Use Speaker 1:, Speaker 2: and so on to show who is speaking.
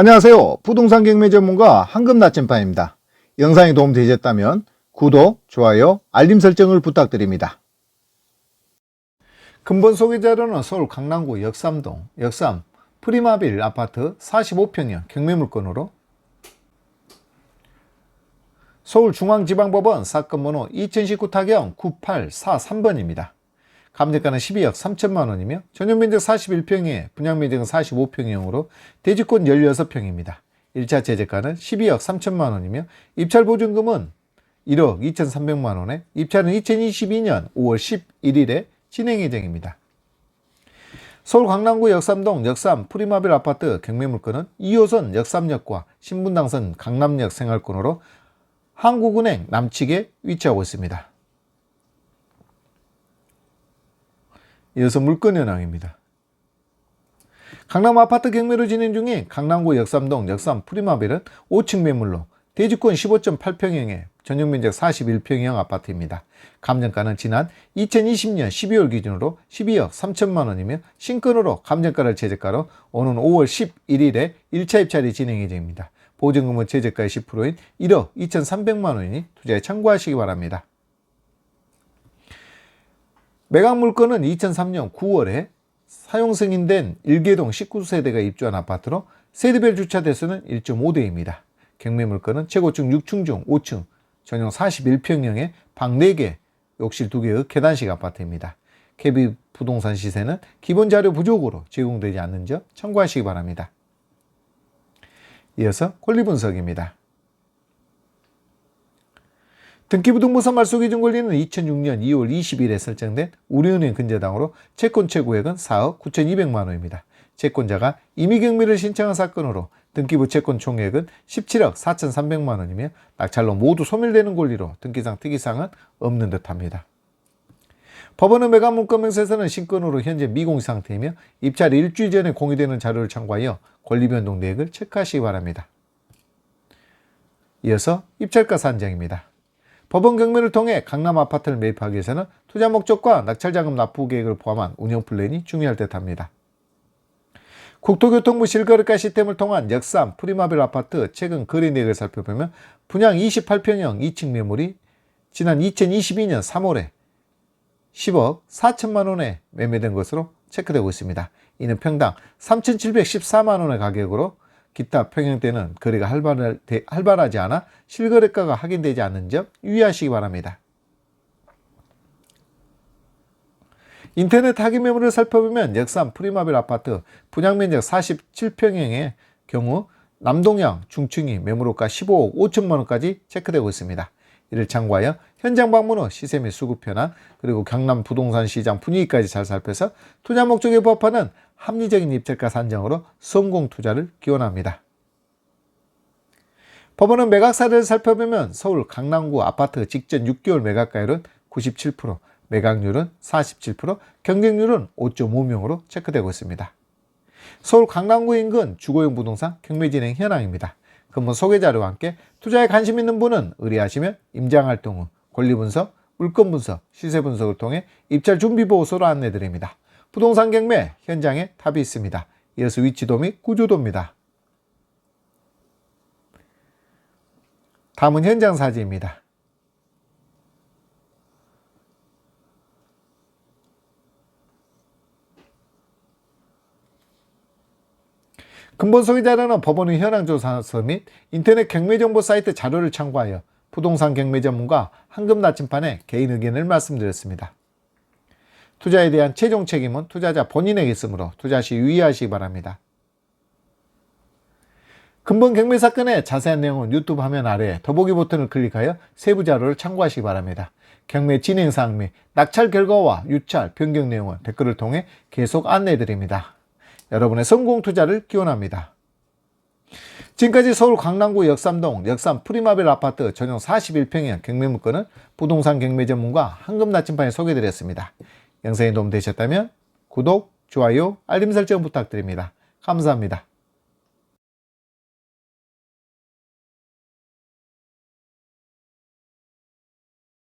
Speaker 1: 안녕하세요. 부동산 경매 전문가 황금 나침반입니다. 영상이 도움되셨다면 구독, 좋아요, 알림 설정을 부탁드립니다. 근본 소개 자료는 서울 강남구 역삼동 역삼 프리마빌 아파트 45평형 경매 물건으로 서울중앙지방법원 사건 번호 2019 타경 9843번입니다. 감정가는 12억 3천만 원이며 전용면적 41평에 분양면적은 45평형으로 대지권 16평입니다. 1차 제재가는 12억 3천만 원이며 입찰 보증금은 1억 2,300만 원에 입찰은 2022년 5월 11일에 진행 예정입니다. 서울 강남구 역삼동 역삼 프리마빌 아파트 경매 물건은 2호선 역삼역과 신분당선 강남역 생활권으로 한국은행 남측에 위치하고 있습니다. 이어서 물건 현황입니다. 강남 아파트 경매로 진행 중인 강남구 역삼동 역삼 프리마빌은 5층 매물로 대지권 15.8평형의 전용 면적 41평형 아파트입니다. 감정가는 지난 2020년 12월 기준으로 12억 3천만 원이며 신건으로 감정가를 최저가로 오는 5월 11일에 1차 입찰이 진행 예정입니다. 보증금은 최저가의 10%인 1억 2,300만 원이니 투자에 참고하시기 바랍니다. 매각 물건은 2003년 9월에 사용 승인된 일개동 19세대가 입주한 아파트로 세대별 주차 대수는 1.5대입니다. 경매 물건은 최고층 6층 중 5층, 전용 41평형의 방 4개, 욕실 2개의 계단식 아파트입니다. KB 부동산 시세는 기본 자료 부족으로 제공되지 않는 점 참고하시기 바랍니다. 이어서 권리 분석입니다. 등기부등본상 말소 기준 권리는 2006년 2월 20일에 설정된 우리은행 근저당으로 채권 최고액은 4억 9,200만 원입니다. 채권자가 임의경매를 신청한 사건으로 등기부 채권 총액은 17억 4,300만 원이며 낙찰로 모두 소멸되는 권리로 등기상 특이사항은 없는 듯합니다. 법원은 매각 문건 명세서는 신건으로 현재 미공시 상태이며 입찰 일주일 전에 공유되는 자료를 참고하여 권리 변동 내역을 체크하시기 바랍니다. 이어서 입찰가 산정입니다. 법원 경매를 통해 강남 아파트를 매입하기 위해서는 투자 목적과 낙찰자금 납부 계획을 포함한 운영 플랜이 중요할 듯합니다. 국토교통부 실거래가 시스템을 통한 역삼 프리마빌 아파트 최근 거래 내역을 살펴보면 분양 28평형 2층 매물이 지난 2022년 3월에 10억 4천만 원에 매매된 것으로 체크되고 있습니다. 이는 평당 3,714만 원의 가격으로 기타 평형 때는 거래가 활발, 활발하지 않아 실거래가가 확인되지 않는 점 유의하시기 바랍니다. 인터넷 하기 매물을 살펴보면 역삼 프리마빌 아파트 분양면적 47평형의 경우 남동향 중층이 매물호가 15억 5천만 원까지 체크되고 있습니다. 이를 참고하여 현장 방문 후 시세 및 수급 현황 그리고 경남 부동산 시장 분위기까지 잘 살펴서 투자 목적에 부합하는 합리적인 입찰가 산정으로 성공 투자를 기원합니다. 법원은 매각 사례를 살펴보면 서울 강남구 아파트 직전 6개월 매각가율은 97%, 매각률은 47%, 경쟁률은 5.5명으로 체크되고 있습니다. 서울 강남구 인근 주거용 부동산 경매 진행 현황입니다. 근본 소개 자료와 함께 투자에 관심 있는 분은 의뢰하시면 임장 활동 후 권리 분석, 물건 분석, 시세 분석을 통해 입찰 준비 보고서로 안내 드립니다. 부동산 경매 현장에 탑이 있습니다. 이어서 위치도 및 구조도입니다. 다음은 현장 사진입니다. 근본 소개 자료는 법원의 현황조사서 및 인터넷 경매정보 사이트 자료를 참고하여 부동산 경매 전문가 황금 나침판에 개인 의견을 말씀드렸습니다. 투자에 대한 최종 책임은 투자자 본인에게 있으므로 투자 시 유의하시기 바랍니다. 근본 경매 사건의 자세한 내용은 유튜브 화면 아래 더보기 버튼을 클릭하여 세부 자료를 참고하시기 바랍니다. 경매 진행 사항 및 낙찰 결과와 유찰, 변경 내용은 댓글을 통해 계속 안내해 드립니다. 여러분의 성공 투자를 기원합니다. 지금까지 서울 강남구 역삼동 역삼 프리마벨 아파트 전용 41평형 경매 물건은 부동산 경매 전문가 황금 나침반에 소개드렸습니다. 영상이 도움되셨다면 구독, 좋아요, 알림 설정 부탁드립니다. 감사합니다.